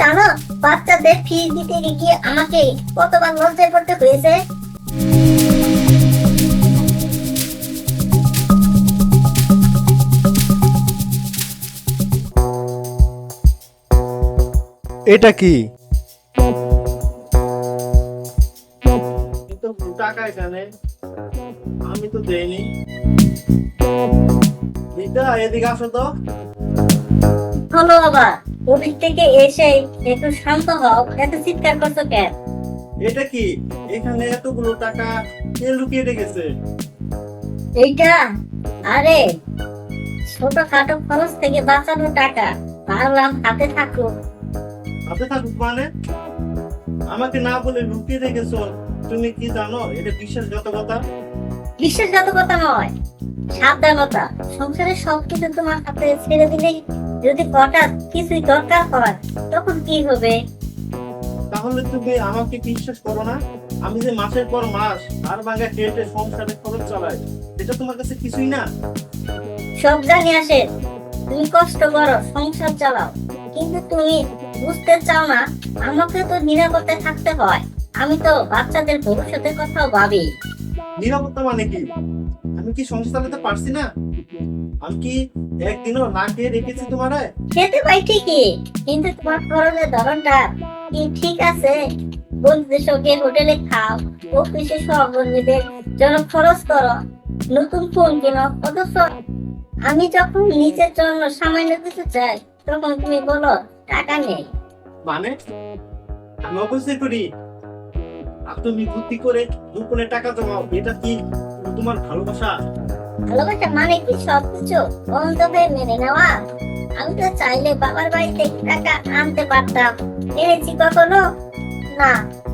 জানো বাচ্চাদের ফিস দিতে গিয়ে আমাকে কতবার লজ্জায় পড়তে হয়েছে? এটা কি? টাকা এখানে। আমি তো দেইনি। বিদ্যা এদিকে আসো তো। হলো বাবা অফিস থেকে এসে একটু শান্ত হও। এত চিৎকার করছ কেন? এটা কি? এখানে এতগুলো টাকা কে লুকিয়ে রেখেছে? এইটা? আরে খরচ থেকে বাঁচানো টাকা। ভাবলাম হাতে থাকুক। হাতে থাকুক মানে? আমাকে না বলে লুকিয়ে রেখেছো তুমি কি জানো? এটা বিশ্বাসঘাতকতা? বিশ্বাসঘাতকতা নয় সাবধানতা। সংসারের সবকিছু তোমার হাতে ছেড়ে দিলে যদি হঠাৎ কিছুই দরকার হয় তখন কি হবে? তাহলে তুমি আমাকে বিশ্বাস করো না? আমি যে মাসের পর মাস আর ভাঙা খেটে সংসারে খরচ চালাই এটা তোমার কাছে কিছুই না? সব জানি আসে তুমি কষ্ট করো সংসার চালাও। কিন্তু তুমি বুঝতে চাও না আমাকে তো নিরাপত্তায় থাকতে হয়। আমি তো বাচ্চাদের ভবিষ্যতের কথাও ভাবি। নিরাপত্তা মানে কি? আমি কি সংসার চালাতে পারছি না? আমি কি একদিনও না খেয়ে রেখেছি তোমারে খেতে পাই ঠিকই কিন্তু তোমার খরচের ধরনটা কি? ঠিক আছে। বন্ধুদের সঙ্গে হোটেলে খাও অফিসে সহকর্মীদের জন্য খরচ করো নতুন ফোন কিনো অথচ আমি যখন নিজের জন্য সামান্য কিছু চাই তখন তুমি বলো টাকা নেই। মানে? আমি অবশ্যই করি। আর তুমি বুদ্ধি করে দুপুরে টাকা জমাও এটা কি তোমার ভালোবাসা? ভালোবাসা মানে কি সবকিছু? বন্ধ হয়ে মেনে নেওয়া। আমি তো চাইলে বাবার বাড়িতে টাকা আনতে পারতাম। এনেছি কখনো? না,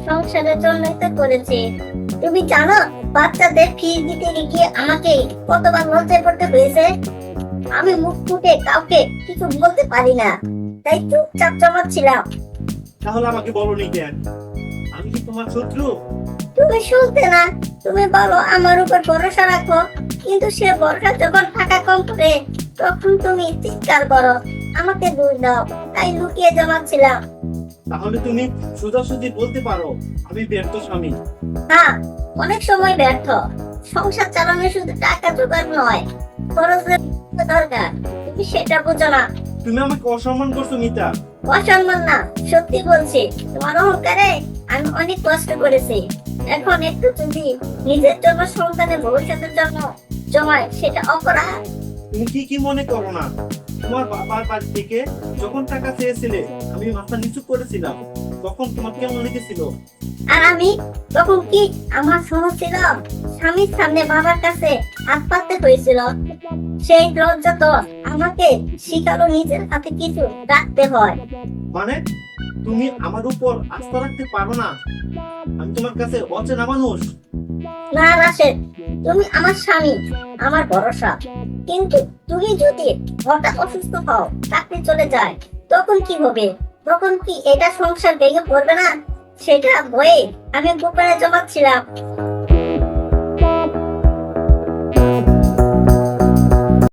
সংসারের জন্যই তো করেছি। তুমি জানো, বাচ্চাদের ফিস দিতে গিয়ে আমাকে কতবার লজ্জায় পড়তে হয়েছে? আমি মুখ ফুটে কাউকে কিছু বলতে পারি না। তাই চুপচাপ জমাচ্ছিলাম। তাহলে আমাকে বলো নি কেন? আমি কি তোমার শত্রু? তুমি শুনতে না তুমি বলো আমার উপর ভরসা রাখো। কিন্তু সে যখন টাকা কম তখন তুমি চিৎকার করো আমাকে দূর দাও তাই লুকিয়ে জমাচ্ছিলাম। তাহলে তুমি সোজাসুজি বলতে পারো আমি ব্যর্থ স্বামী। হ্যাঁ অনেক সময় ব্যর্থ। সংসার চালানো শুধু টাকা জোগাড় নয় খরচের দরকার। তুমি সেটা বুঝো না। তুমি আমাকে অসম্মান করছ মিতা। অসম্মান না সত্যি বলছি। তোমার অহংকারে আমি অনেক কষ্ট করেছি। এখন একটু যদি নিজের জন্য সন্তানের ভবিষ্যতের জন্য জমায় সেটা অপরাধ। তুমি কি কি মনে করো না? তোমার বাবার বাড়ি থেকে যখন টাকা চেয়েছিলে আমি মাথা নিচু করেছিলাম। তখন তোমার কেমন লেগেছিল? আর আমি তখন কি আমার সহজ ছিল? স্বামীর সামনে বাবার কাছে হাত পাততে হয়েছিল। সেই লজ্জা তো আমাকে শিকারও নিজের হাতে কিছু রাখতে হয়। মানে? তুমি আমার উপর আস্থা রাখতে পারো না। আমি তোমার কাছে অচেনা মানুষ। না রাশেদ তুমি আমার স্বামী, আমার ভরসা। কিন্তু তুমি যদি হঠাৎ অসুস্থ হও, চাকরি চলে যায়, তখন কি হবে? তখন কি এটা সংসার ভেঙে পড়বে না? সেটা বয়ে আমি গোপনে জমাচ্ছিলাম